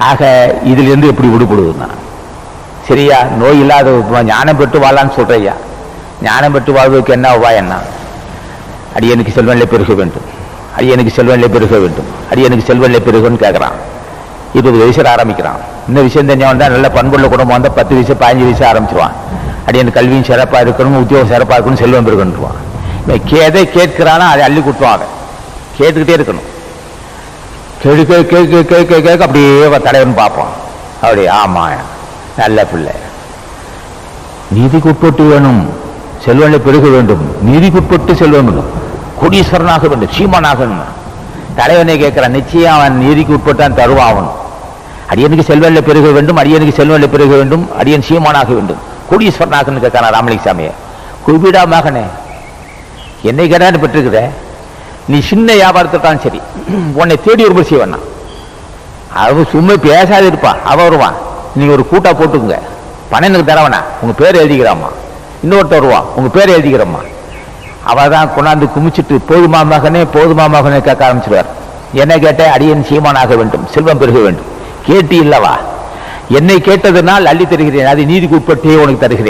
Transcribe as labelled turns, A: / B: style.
A: ஆக இதிலிருந்து எப்படி விடுபடுதுன்னா சரியா? நோய் இல்லாத ஞானம் பெற்று வாழலான்னு சொல்றையா ஞானம் பெற்று வாழ்வதற்கு என்ன உபாயம் அடியனுக்கு செல்வநிலை பெருக வேண்டும். அடியனுக்கு செல்வநிலை பெருக வேண்டும். அடியனுக்கு செல்வநிலை பெருகன்னு கேட்குறான் இருபது வயசுல ஆரம்பிக்கிறான். இந்த விஷயம் தெரிஞ்சவன் தான் நல்ல பண்புள்ள குடும்பம் வந்தால் பத்து வயசு பதினஞ்சு வயசு ஆரம்பிச்சிருவான். அடியன் கல்வியும் சிறப்பாக இருக்கணும் உத்தியோகம் சிறப்பாக இருக்கணும் செல்வம் பெருகன்றுவான். இவன் கே- எதை கேட்கிறானோ அதை அள்ளி கொடுத்துவாங்க கேட்டுக்கிட்டே இருக்கணும். கேட்க கேட்க கேட்க கேட்க அப்படியே தடையன்னு தலைவன் பார்ப்பான். அப்படி ஆமா நல்ல பிள்ளை. நீதிக்கு உட்பட்டு வேணும் செல்வனை பெருக வேண்டும். நீதிக்கு உட்பட்டு செல்வம் வேண்டும் கோடீஸ்வரனாக வேண்டும் சீமானாக தலைவனை கேட்கிறான் நிச்சயம் அவன் நீதிக்கு உட்பட்டான் தருவான் அவன் அடியனுக்கு செல்வனில் பெருக வேண்டும் அடியனுக்கு செல்வனில் பெருக வேண்டும் அடியன் சீமானாக வேண்டும். கோடீஸ்வரனாகன்னு கேட்கிறான் ராமலிங்க சாமியை குபிடா மகனே என்னை கேட்டான்னு பெற்றுக்கிறேன் நீ சின்ன வியாபாரத்துக்கான் சரி. உன்னை தேடி ஒரு செய்வண்ணா அவன் சும்மா பேசாது இருப்பான் அவன் வருவான். நீங்க ஒரு கூட்டா போட்டுக்குங்க. பணம் எனக்கு தரவனா. உங்க பேர் எழுதிக்கிறாம்மா. இன்னொருத்தர் வருவான். உங்க பேர் எழுதிக்கிறம்மா. அவள் தான் கொண்டாந்து குமிச்சிட்டு போதுமா மகனே போதுமா மகனே கேட்க ஆரம்பிச்சிருவார். என்ன கேட்ட அடியன் சீமானாக வேண்டும். செல்வம் பெருக வேண்டும். கேட்டி இல்லவா? என்னை கேட்டதனால் அள்ளி தருகிறேன். அதை நீதிக்கு உட்பட்டே உனக்கு தருகிறேன்.